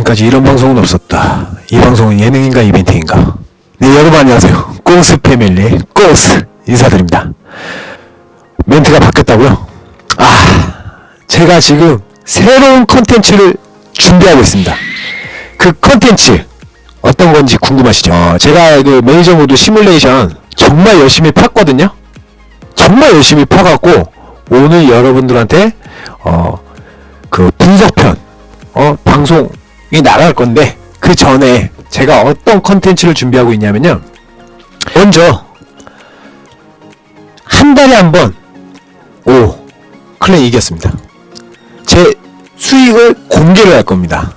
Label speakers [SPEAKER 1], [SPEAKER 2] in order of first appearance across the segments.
[SPEAKER 1] 지금까지 이런 방송은 없었다. 이 방송은 예능인가 이벤트인가? 네, 여러분 안녕하세요. 꽁스 패밀리 꽁스 인사드립니다. 멘트가 바뀌었다고요? 아, 제가 지금 새로운 컨텐츠를 준비하고 있습니다. 그 컨텐츠 어떤 건지 궁금하시죠? 어, 제가 그 매니저 모드 시뮬레이션 정말 열심히 팠거든요. 정말 열심히 파갖고 오늘 여러분들한테 어 그 분석편 어 방송 이 나갈 건데 그 전에 제가 어떤 컨텐츠를 준비하고 있냐면요. 먼저 한 달에 한 번 오 클랜 이겼습니다. 제 수익을 공개를 할 겁니다.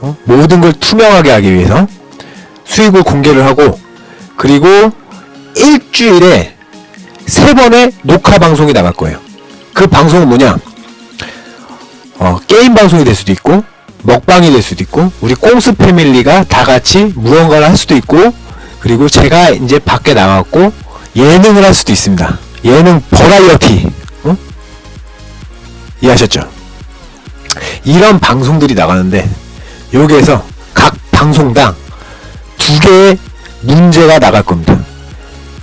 [SPEAKER 1] 어? 모든 걸 투명하게 하기 위해서 수익을 공개를 하고 그리고 일주일에 세 번의 녹화 방송이 나갈 거예요. 그 방송은 뭐냐? 어, 게임 방송이 될 수도 있고, 먹방이 될 수도 있고, 우리 꽁스 패밀리가 다 같이 무언가를 할 수도 있고, 그리고 제가 이제 밖에 나갔고, 예능을 할 수도 있습니다. 예능 버라이어티. 어? 이해하셨죠? 이런 방송들이 나가는데, 여기에서 각 방송당 두 개의 문제가 나갈 겁니다.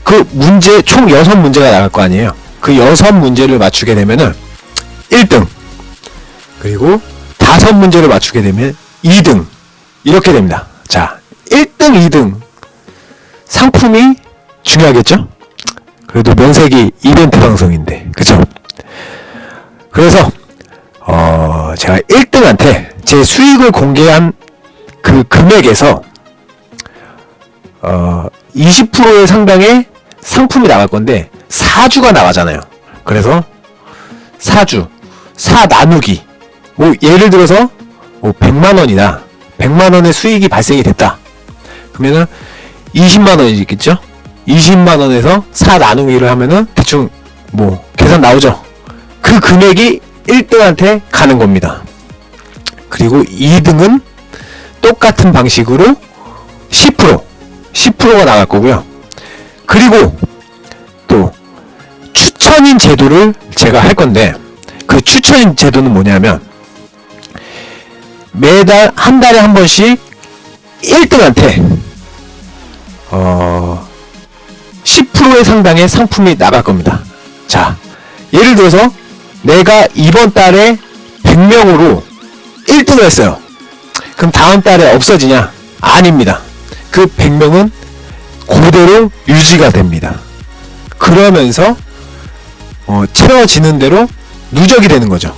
[SPEAKER 1] 그 문제 총 여섯 문제가 나갈 거 아니에요. 그 여섯 문제를 맞추게 되면은 1등 그리고 다섯 문제를 맞추게 되면 2등 이렇게 됩니다. 자, 1등, 2등 상품이 중요하겠죠? 그래도 명색이 이벤트 방송인데, 그쵸? 그래서 어, 제가 1등한테 제 수익을 공개한 그 금액에서 어, 20%의 상당의 상품이 나갈 건데 4주가 나가잖아요. 그래서 4주, 4 나누기. 뭐 예를 들어서 뭐 100만 원이다. 100만 원의 수익이 발생이 됐다. 그러면은 20만 원이 있겠죠? 20만 원에서 4 나누기를 하면은 대충 뭐 계산 나오죠. 그 금액이 1등한테 가는 겁니다. 그리고 2등은 똑같은 방식으로 10% 10%가 나갈 거고요. 그리고 또 추천인 제도를 제가 할 건데 그 추천인 제도는 뭐냐면 매달 한 달에 한 번씩 1등한테 어 10%의 상당의 상품이 나갈 겁니다. 자, 예를 들어서 내가 이번 달에 100명으로 1등을 했어요. 그럼 다음 달에 없어지냐? 아닙니다. 그 100명은 그대로 유지가 됩니다. 그러면서 어, 채워지는 대로 누적이 되는 거죠.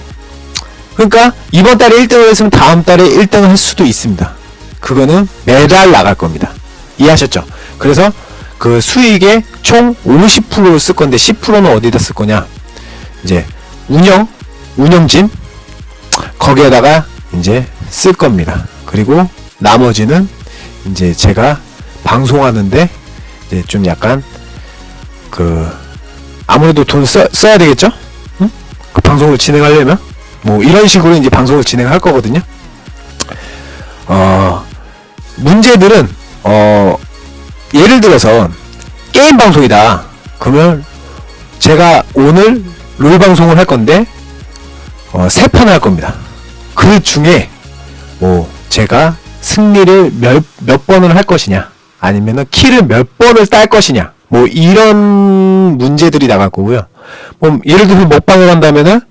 [SPEAKER 1] 그러니까 이번 달에 1등을 했으면 다음 달에 1등을 할 수도 있습니다. 그거는 매달 나갈 겁니다. 이해하셨죠? 그래서 그 수익의 총 50%를 쓸 건데 10%는 어디다 쓸 거냐? 이제 운영, 운영진 거기에다가 이제 쓸 겁니다. 그리고 나머지는 이제 제가 방송하는데 이제 좀 약간 그 아무래도 돈 써, 써야 되겠죠? 응? 그 방송을 진행하려면 뭐 이런 식으로 이제 방송을 진행할 거거든요. 어 문제들은 어 예를 들어서 게임 방송이다. 그러면 제가 오늘 롤 방송을 할 건데 어, 세 판 할 겁니다. 그 중에 뭐 제가 승리를 몇, 몇 번을 할 것이냐 아니면은 키를 몇 번을 딸 것이냐 뭐 이런 문제들이 나갈 거고요. 뭐 예를 들어서 먹방을 한다면은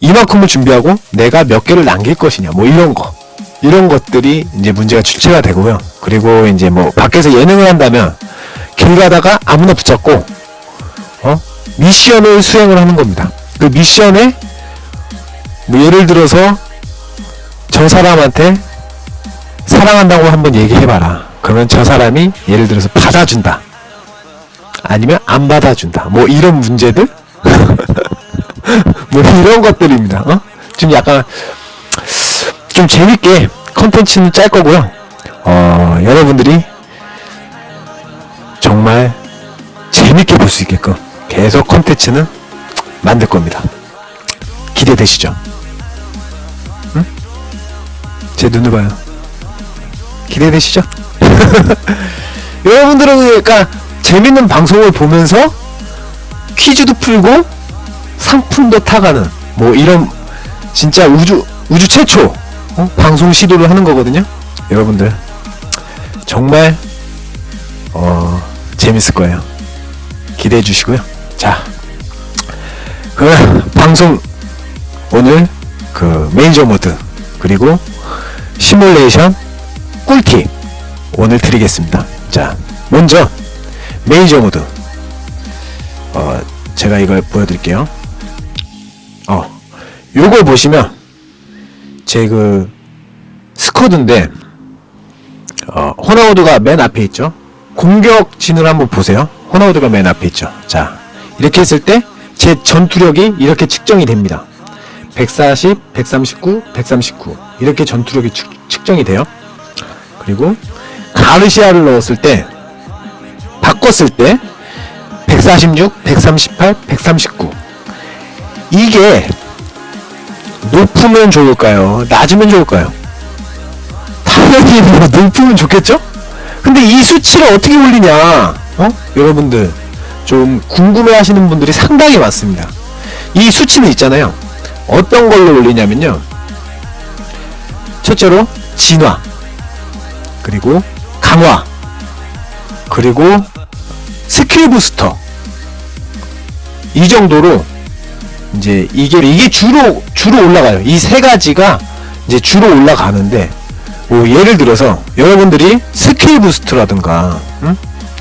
[SPEAKER 1] 이만큼을 준비하고 내가 몇 개를 남길 것이냐 뭐 이런 거 이런 것들이 이제 문제가 출제가 되고요. 그리고 이제 뭐 밖에서 예능을 한다면 길 가다가 아무나 붙잡고 어 미션을 수행을 하는 겁니다. 그 미션에 뭐 예를 들어서 저 사람한테 사랑한다고 한번 얘기해봐라. 그러면 저 사람이 예를 들어서 받아준다. 아니면 안 받아준다. 뭐 이런 문제들? 뭐 이런 것들입니다. 어? 좀 약간 좀 재밌게 컨텐츠는 짤 거고요. 어, 여러분들이 정말 재밌게 볼 수 있게끔 계속 컨텐츠는 만들 겁니다. 기대되시죠? 응? 제 눈을 봐요. 기대되시죠? 여러분들은 그러니까 재밌는 방송을 보면서 퀴즈도 풀고 상품도 타가는 뭐 이런 진짜 우주 우주 최초 어? 방송 시도를 하는 거거든요. 여러분들 정말 어 재밌을 거예요. 기대해 주시고요. 자, 그 방송 오늘 그 메이저 모드 그리고 시뮬레이션 꿀팁 오늘 드리겠습니다. 자, 먼저 메이저 모드. 어, 제가 이걸 보여드릴게요. 어, 요걸 보시면 제 그 스쿼드인데 어, 호나우드가 맨 앞에 있죠. 공격 진을 한번 보세요. 호나우드가 맨 앞에 있죠. 자, 이렇게 했을 때 제 전투력이 이렇게 측정이 됩니다. 140, 139, 139 이렇게 전투력이 측, 측정이 돼요. 그리고 가르시아를 넣었을 때 바꿨을 때 146, 138, 139 이게 높으면 좋을까요? 낮으면 좋을까요? 당연히 뭐 높으면 좋겠죠? 근데 이 수치를 어떻게 올리냐? 어? 여러분들 좀 궁금해 하시는 분들이 상당히 많습니다. 이 수치는 있잖아요. 어떤 걸로 올리냐면요. 첫째로 진화 그리고 강화 그리고 스킬 부스터 이 정도로 이제 이게 이게 주로 주로 올라가요. 이 세 가지가 이제 주로 올라가는데 뭐 예를 들어서 여러분들이 스킬 부스트라든가 응?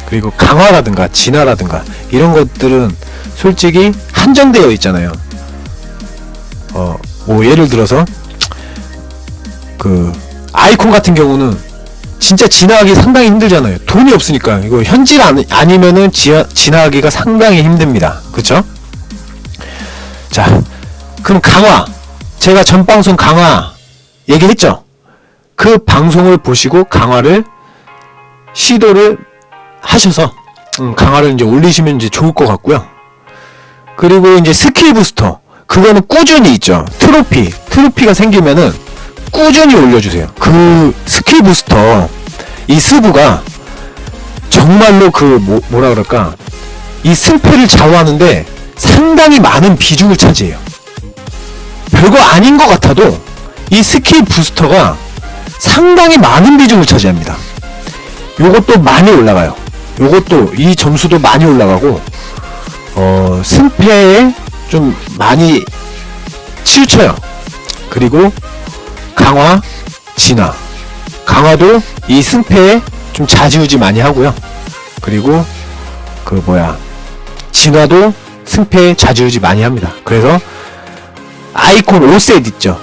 [SPEAKER 1] 그리고 강화라든가 진화라든가 이런 것들은 솔직히 한정되어 있잖아요. 어 뭐 예를 들어서 그 아이콘 같은 경우는 진짜 진화하기 상당히 힘들잖아요. 돈이 없으니까 이거 현질 아니, 아니면은 지하, 진화하기가 상당히 힘듭니다. 그쵸? 자, 그럼 강화. 제가 전 방송 강화 얘기했죠? 그 방송을 보시고 강화를 시도를 하셔서 음, 강화를 이제 올리시면 이제 좋을 것 같고요. 그리고 이제 스킬 부스터. 그거는 꾸준히 있죠. 트로피. 트로피가 생기면은 꾸준히 올려주세요. 그 스킬 부스터. 이 스부가 정말로 그 뭐, 뭐라 그럴까. 이 승패를 좌우하는데 상당히 많은 비중을 차지해요. 별거 아닌 것 같아도 이 스킬 부스터가 상당히 많은 비중을 차지합니다. 요것도 많이 올라가요. 요것도 이 점수도 많이 올라가고 어, 승패에 좀 많이 치우쳐요. 그리고 강화, 진화. 강화도 이 승패에 좀 좌지우지 많이 하고요. 그리고 그 뭐야 진화도 승패에 좌지우지 많이 합니다. 그래서 아이콘 5셋 있죠.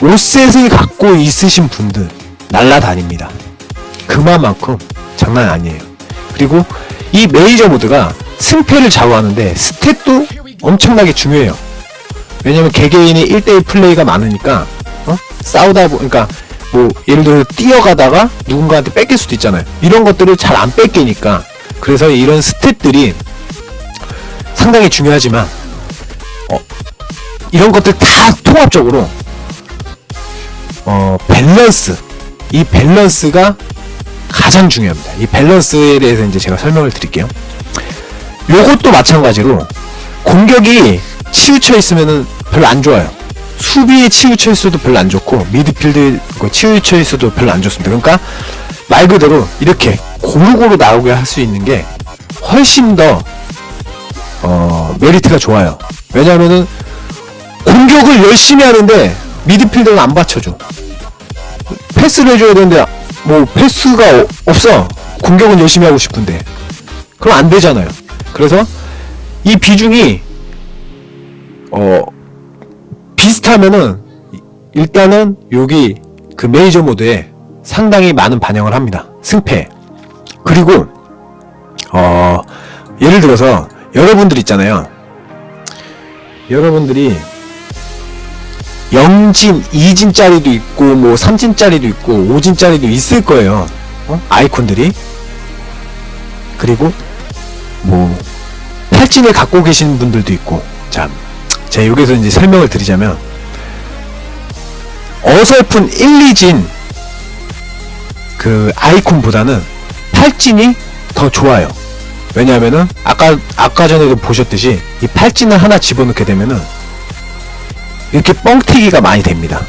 [SPEAKER 1] 5셋을 갖고 있으신 분들 날라다닙니다. 그만큼 장난 아니에요. 그리고 이 메이저 모드가 승패를 좌우하는데 스탯도 엄청나게 중요해요. 왜냐면 개개인이 1대1 플레이가 많으니까 어? 싸우다 보 그러니까 뭐 예를 들어 뛰어가다가 누군가한테 뺏길 수도 있잖아요. 이런 것들을 잘 안 뺏기니까 그래서 이런 스탯들이 상당히 중요하지만 어, 이런 것들 다 통합적으로 어, 밸런스 이 밸런스가 가장 중요합니다. 이 밸런스에 대해서 이제 제가 설명을 드릴게요. 요것도 마찬가지로 공격이 치우쳐 있으면은 별로 안 좋아요. 수비에 치우쳐 있어도 별로 안 좋고 미드필드 그 치우쳐 있어도 별로 안 좋습니다. 그러니까 말 그대로 이렇게 고루고루 나오게 할 수 있는 게 훨씬 더 어, 메리트가 좋아요. 왜냐하면은 공격을 열심히 하는데 미드필더는 안 받쳐줘. 패스를 해줘야 되는데 뭐 패스가 어- 없어. 공격은 열심히 하고 싶은데 그럼 안 되잖아요. 그래서 이 비중이 어 비슷하면은 일단은 여기 그 메이저 모드에 상당히 많은 반영을 합니다. 승패. 그리고 어 예를 들어서 여러분들 있잖아요. 여러분들이 0진, 2진짜리도 있고 뭐 3진짜리도 있고 5진짜리도 있을 거예요. 어? 아이콘들이. 그리고 뭐 8진을 갖고 계시는 분들도 있고. 자, 제가 여기서 이제 설명을 드리자면 어설픈 1, 2진 그 아이콘보다는 8진이 더 좋아요. 왜냐하면은 아까 아까 전에도 보셨듯이 이 팔찌를 하나 집어넣게 되면은 이렇게 뻥튀기가 많이 됩니다.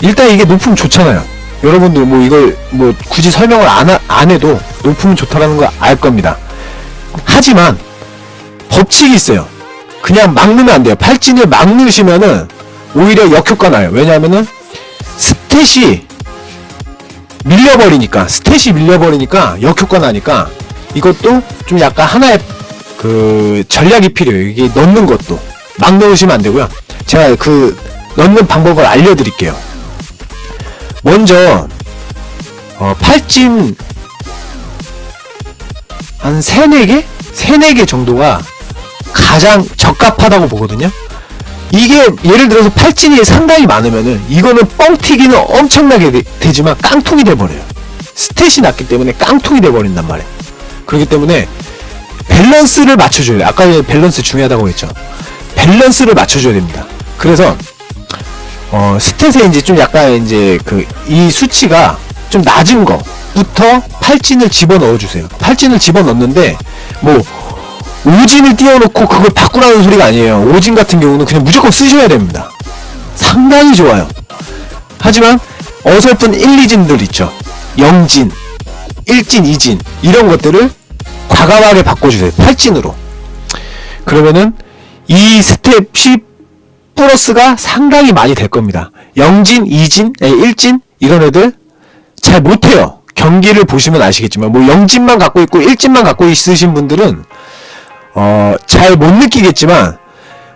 [SPEAKER 1] 일단 이게 높으면 좋잖아요. 여러분들 뭐 이걸 뭐 굳이 설명을 안, 하- 안 해도 높으면 좋다라는 거알 겁니다. 하지만 법칙이 있어요. 그냥 막 넣으면 안 돼요. 팔진을 막 넣으시면은 오히려 역효과 나요. 왜냐하면은 스탯이 밀려버리니까 스탯이 밀려버리니까 역효과 나니까 이것도 좀 약간 하나의 그 전략이 필요해요. 이게 넣는 것도 막 넣으시면 안 되고요. 제가 그 넣는 방법을 알려드릴게요. 먼저 어, 팔찜 한 3, 4개? 3, 4개 정도가 가장 적합하다고 보거든요. 이게 예를 들어서 팔진이 상당히 많으면은 이거는 뻥튀기는 엄청나게 되, 지만 깡통이 돼버려요. 스탯이 낮기 때문에 깡통이 돼버린단 말이에요. 그렇기 때문에 밸런스를 맞춰줘야 돼요. 아까 밸런스 중요하다고 했죠. 밸런스를 맞춰줘야 됩니다. 그래서 어, 스탯에 이제 좀 약간 이제 그 이 수치가 좀 낮은 거부터 팔진을 집어 넣어 주세요. 팔진을 집어 넣는데 뭐 오진을 띄워놓고 그걸 바꾸라는 소리가 아니에요. 오진 같은 경우는 그냥 무조건 쓰셔야 됩니다. 상당히 좋아요. 하지만 어설픈 1, 2진들 있죠. 0진, 1진, 2진 이런 것들을 과감하게 바꿔주세요. 8진으로. 그러면은 이 스텝이 플러스가 상당히 많이 될 겁니다. 0진, 2진, 1진 이런 애들 잘 못해요. 경기를 보시면 아시겠지만 뭐 0진만 갖고 있고 1진만 갖고 있으신 분들은 어, 잘 못 느끼겠지만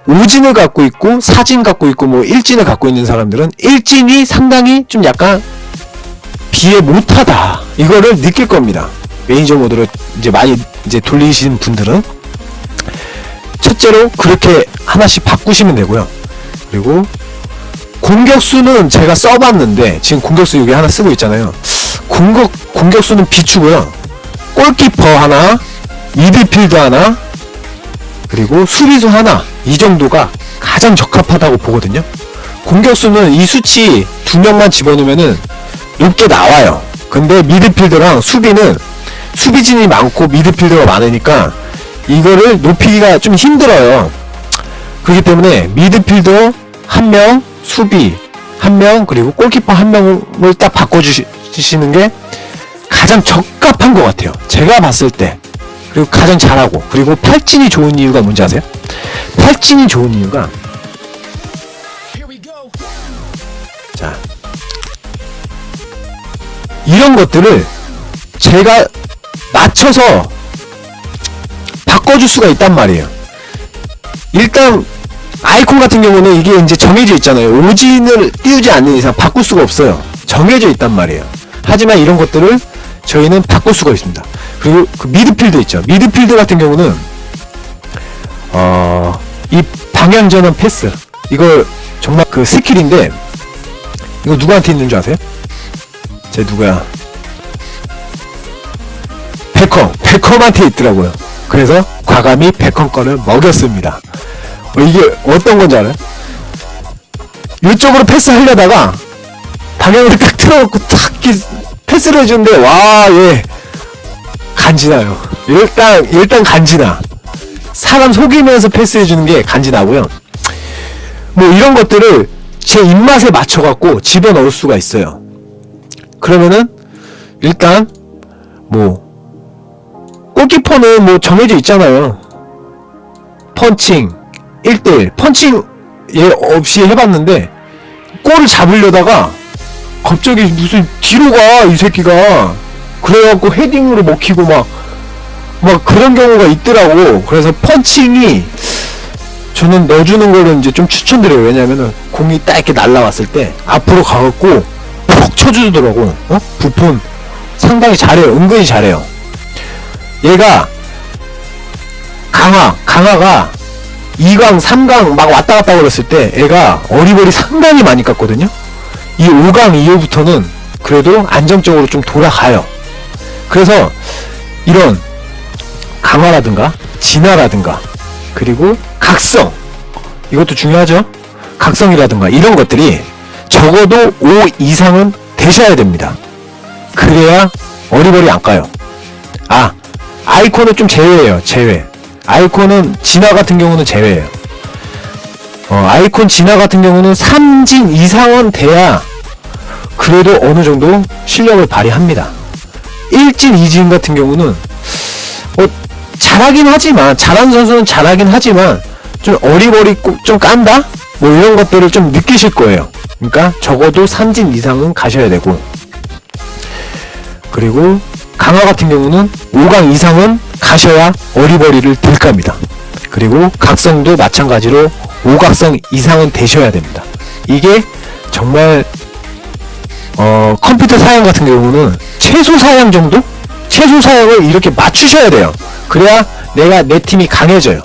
[SPEAKER 1] 오진을 갖고 있고 사진 갖고 있고 뭐 일진을 갖고 있는 사람들은 일진이 상당히 좀 약간 비해 못하다 이거를 느낄 겁니다. 매니저 모드로 이제 많이 이제 돌리시는 분들은 첫째로 그렇게 하나씩 바꾸시면 되고요. 그리고 공격수는 제가 써봤는데 지금 공격수 여기 하나 쓰고 있잖아요. 공격 공격수는 비추고요. 골키퍼 하나, 미드필더 하나, 그리고 수비수 하나 이 정도가 가장 적합하다고 보거든요. 공격수는 이 수치 두 명만 집어넣으면은 높게 나와요. 근데 미드필더랑 수비는 수비진이 많고 미드필더가 많으니까 이거를 높이기가 좀 힘들어요. 그렇기 때문에 미드필더 한 명, 수비 한 명, 그리고 골키퍼 한 명을 딱 바꿔주시는 게 가장 적합한 것 같아요. 제가 봤을 때. 그리고 가장 잘하고 그리고 팔진이 좋은 이유가 뭔지 아세요? 팔진이 좋은 이유가 자 이런 것들을 제가 맞춰서 바꿔줄 수가 있단 말이에요. 일단 아이콘 같은 경우는 이게 이제 정해져 있잖아요. 오진을 띄우지 않는 이상 바꿀 수가 없어요. 정해져 있단 말이에요. 하지만 이런 것들을 저희는 바꿀 수가 있습니다. 그리고 그 미드필드 있죠. 미드필드 같은 경우는 어, 이 방향 전환 패스 이걸 정말 그 스킬인데 이거 누구한테 있는 줄 아세요? 제 누구야? 베컴 베컴한테 있더라고요. 그래서 과감히 베컴 거를 먹였습니다. 어, 이게 어떤 건지 알아요? 이쪽으로 패스하려다가 방향을 딱 틀어놓고 탁 패스를 해주는데 와얘 간지나요. 일단 일단 간지나. 사람 속이면서 패스해주는 게 간지나고요. 뭐 이런 것들을 제 입맛에 맞춰갖고 집어넣을 수가 있어요. 그러면은 일단 뭐 골키퍼는 뭐 정해져 있잖아요. 펀칭 1대1 펀칭 얘 없이 해봤는데 골을 잡으려다가 갑자기 무슨 뒤로 가 이 새끼가 그래갖고 헤딩으로 먹히고 막, 막 그런 경우가 있더라고. 그래서 펀칭이 저는 넣어주는 거를 이제 좀 추천드려요. 왜냐면은 공이 딱 이렇게 날라왔을 때 앞으로 가갖고 푹 쳐주더라고. 어? 부폰 상당히 잘해요. 은근히 잘해요. 얘가 강화, 강화가 2강, 3강 막 왔다 갔다 그랬을 때 애가 어리버리 상당히 많이 깠거든요. 이 5강 이후부터는 그래도 안정적으로 좀 돌아가요. 그래서 이런 강화라든가 진화라든가 그리고 각성 이것도 중요하죠. 각성이라든가 이런 것들이 적어도 5 이상은 되셔야 됩니다. 그래야 어리버리 안 까요. 아 아이콘은 좀 제외해요. 제외. 아이콘은 진화 같은 경우는 제외해요. 어, 아이콘 진화 같은 경우는 3진 이상은 돼야 그래도 어느 정도 실력을 발휘합니다. 일진 이진 같은 경우는 어, 잘하긴 하지만 잘하는 선수는 잘하긴 하지만 좀 어리버리 좀 깐다 뭐 이런 것들을 좀 느끼실 거예요. 그러니까 적어도 삼진 이상은 가셔야 되고 그리고 강화 같은 경우는 5강 이상은 가셔야 어리버리를 들 겁니다. 그리고 각성도 마찬가지로 5각성 이상은 되셔야 됩니다. 이게 정말 어, 컴퓨터 사양 같은 경우는 최소 사양 정도? 최소 사양을 이렇게 맞추셔야 돼요. 그래야 내가 내 팀이 강해져요.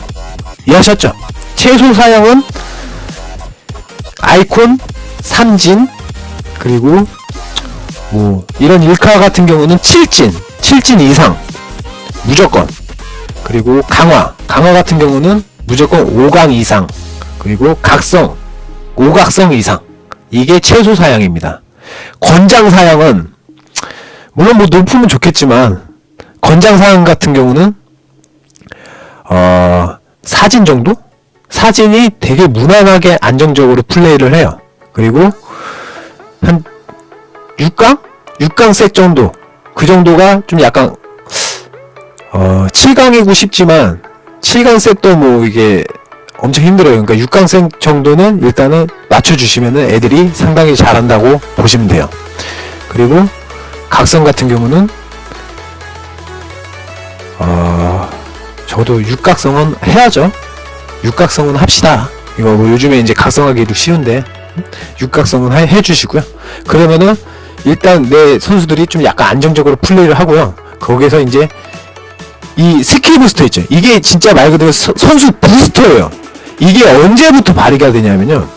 [SPEAKER 1] 이해하셨죠? 최소 사양은 아이콘, 삼진, 그리고 뭐 이런 일카 같은 경우는 7진, 7진 이상 무조건. 그리고 강화, 강화 같은 경우는 무조건 5강 이상. 그리고 각성, 5각성 이상. 이게 최소 사양입니다. 권장 사양은 물론 뭐 높으면 좋겠지만 권장 사양 같은 경우는 어 사진 정도? 사진이 되게 무난하게 안정적으로 플레이를 해요. 그리고 한 6강? 6강 셋 정도. 그 정도가 좀 약간 어 7강이고 싶지만 7강 셋도 뭐 이게 엄청 힘들어요. 그러니까 6강 셋 정도는 일단은 맞춰주시면은 애들이 상당히 잘한다고 보시면 돼요. 그리고 각성 같은 경우는 어 저도 육각성은 해야죠. 육각성은 합시다. 이거 뭐 요즘에 이제 각성하기도 쉬운데 육각성은 해, 해주시고요. 그러면은 일단 내 선수들이 좀 약간 안정적으로 플레이를 하고요. 거기서 이제 이 스킬 부스터 있죠. 이게 진짜 말 그대로 서- 선수 부스터예요. 이게 언제부터 발휘가 되냐면요.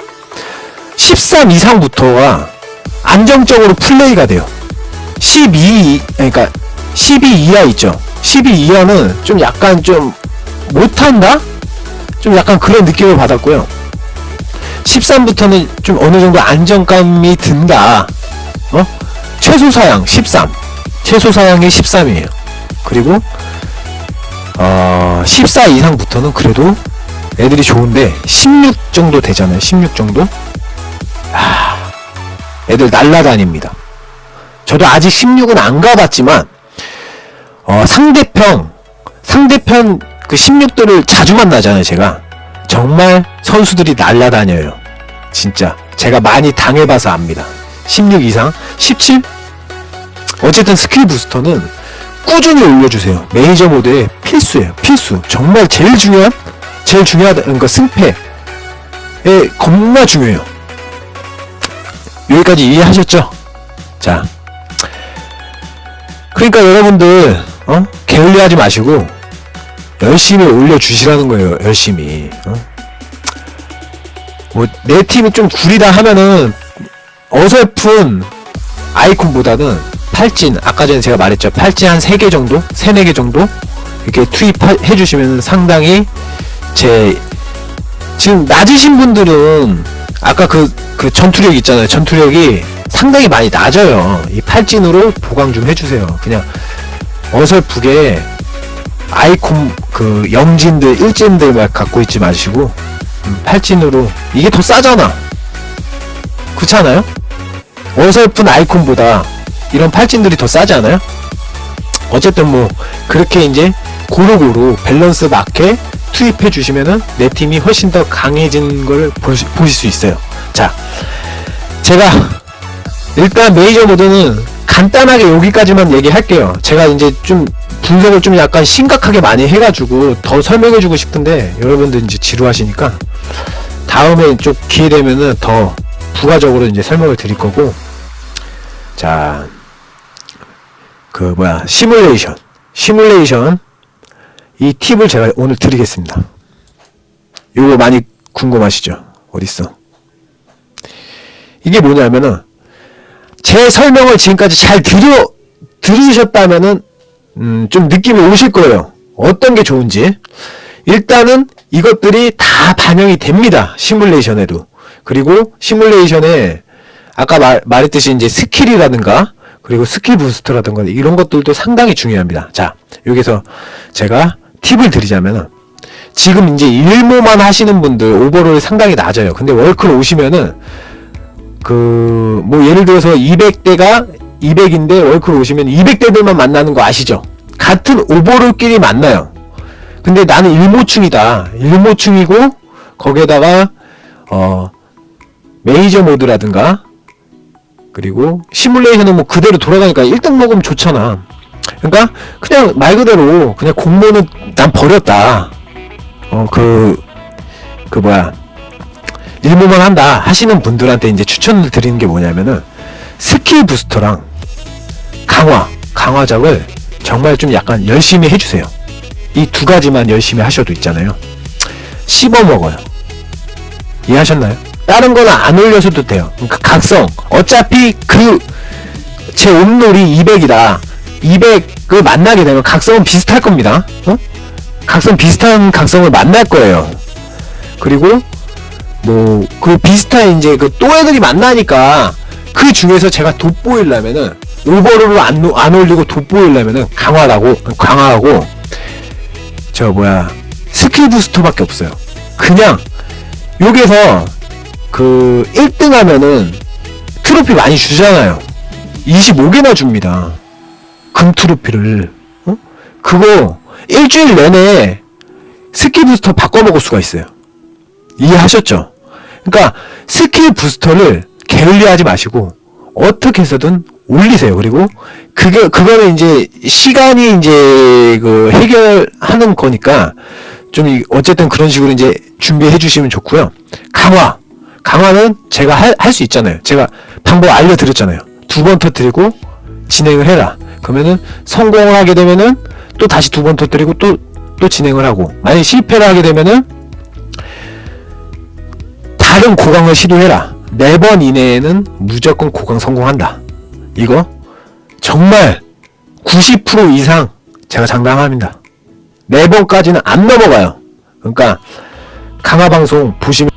[SPEAKER 1] 13 이상부터가 안정적으로 플레이가 돼요. 12 그러니까 12 이하 있죠. 12 이하는 좀 약간 좀 못한다? 좀 약간 그런 느낌을 받았고요. 13부터는 좀 어느 정도 안정감이 든다. 어? 최소 사양 13. 최소 사양이 13이에요. 그리고 어, 14 이상부터는 그래도 애들이 좋은데 16 정도 되잖아요. 16 정도? 아, 애들 날라다닙니다. 저도 아직 16은 안 가봤지만 어, 상대편 상대편 그 16들을 자주 만나잖아요, 제가. 정말 선수들이 날라다녀요. 진짜 제가 많이 당해봐서 압니다. 16 이상, 17? 어쨌든 스킬 부스터는 꾸준히 올려주세요. 메이저 모드에 필수예요. 필수. 정말 제일 중요한, 제일 중요하다. 그러니까 승패에 겁나 중요해요. 여기까지 이해하셨죠? 자. 그러니까 여러분들, 어? 게을리하지 마시고, 열심히 올려주시라는 거예요. 열심히. 어? 뭐, 내 팀이 좀 구리다 하면은, 어설픈 아이콘보다는 팔진, 아까 전에 제가 말했죠. 팔진 한 3개 정도? 3, 4개 정도? 이렇게 투입해 주시면 상당히 제, 지금 낮으신 분들은, 아까 그, 그 전투력 있잖아요. 전투력이 상당히 많이 낮아요. 이 팔진으로 보강 좀 해주세요. 그냥 어설프게 아이콘 그 영진들 일진들 막 갖고 있지 마시고 음, 팔진으로 이게 더 싸잖아 그렇지 않아요? 어설픈 아이콘보다 이런 팔진들이 더 싸지 않아요? 어쨌든 뭐 그렇게 이제 고루고루 밸런스 맞게 투입해 주시면은 내 팀이 훨씬 더 강해진 걸 보실 수 있어요 자 제가 일단 메이저 모드는 간단하게 여기까지만 얘기할게요. 제가 이제 좀 분석을 좀 약간 심각하게 많이 해가지고 더 설명해 주고 싶은데 여러분들 이제 지루하시니까 다음에 좀 기회 되면은 더 부가적으로 이제 설명을 드릴 거고 자 그 뭐야 시뮬레이션 시뮬레이션 이 팁을 제가 오늘 드리겠습니다. 이거 많이 궁금하시죠? 어딨어? 이게 뭐냐면은 제 설명을 지금까지 잘 들여 들으셨다면은 음, 좀 느낌이 오실 거예요. 어떤 게 좋은지. 일단은 이것들이 다 반영이 됩니다. 시뮬레이션에도. 그리고 시뮬레이션에 아까 말, 말했듯이 이제 스킬이라든가 그리고 스킬 부스트라든가 이런 것들도 상당히 중요합니다. 자, 여기서 제가 팁을 드리자면은 지금 이제 일모만 하시는 분들 오버롤이 상당히 낮아요. 근데 월클 오시면은 그, 뭐, 예를 들어서 200대가 200인데 월클 오시면 200대들만 만나는 거 아시죠? 같은 오버롤끼리 만나요. 근데 나는 일모충이다. 일모충이고, 거기에다가, 어, 메이저 모드라든가, 그리고 시뮬레이션은 뭐 그대로 돌아가니까 1등 먹으면 좋잖아. 그러니까 그냥 말 그대로 그냥 공모는 난 버렸다. 어 그그 뭐야 일모만 한다 하시는 분들한테 이제 추천을 드리는 게 뭐냐면은 스킬 부스터랑 강화 강화작을 정말 좀 약간 열심히 해주세요. 이 두 가지만 열심히 하셔도 있잖아요. 씹어 먹어요. 이해하셨나요? 다른 거는 안 올려서도 돼요. 그러니까 각성. 어차피 그, 제 옴놀이 200이다. 200을 만나게 되면 각성은 비슷할 겁니다. 어? 각성 비슷한 각성을 만날 거예요. 그리고, 뭐, 그 비슷한 이제 그 또 애들이 만나니까 그 중에서 제가 돋보이려면은 오버롤을 안, 놓- 안 올리고 돋보이려면은 강화라고, 강화하고, 저 뭐야, 스킬 부스터밖에 없어요. 그냥, 여기서 그 1등 하면은 트로피 많이 주잖아요. 25개나 줍니다. 금 트로피를. 어? 그거 일주일 내내 스킬 부스터 바꿔 먹을 수가 있어요. 이해하셨죠? 그러니까 스킬 부스터를 게을리하지 마시고 어떻게 해서든 올리세요. 그리고 그게 그거는 이제 시간이 이제 그 해결하는 거니까 좀 이- 어쨌든 그런 식으로 이제 준비해 주시면 좋고요. 강화. 강화는 제가 할 수 있잖아요. 제가 방법 알려드렸잖아요. 두 번 터뜨리고 진행을 해라. 그러면은 성공을 하게 되면은 또 다시 두 번 터뜨리고 또, 또 진행을 하고 만약 실패를 하게 되면은 다른 고강을 시도해라. 네 번 이내에는 무조건 고강 성공한다. 이거 정말 90% 이상 제가 장담합니다. 네 번까지는 안 넘어가요. 그러니까 강화 방송 보시면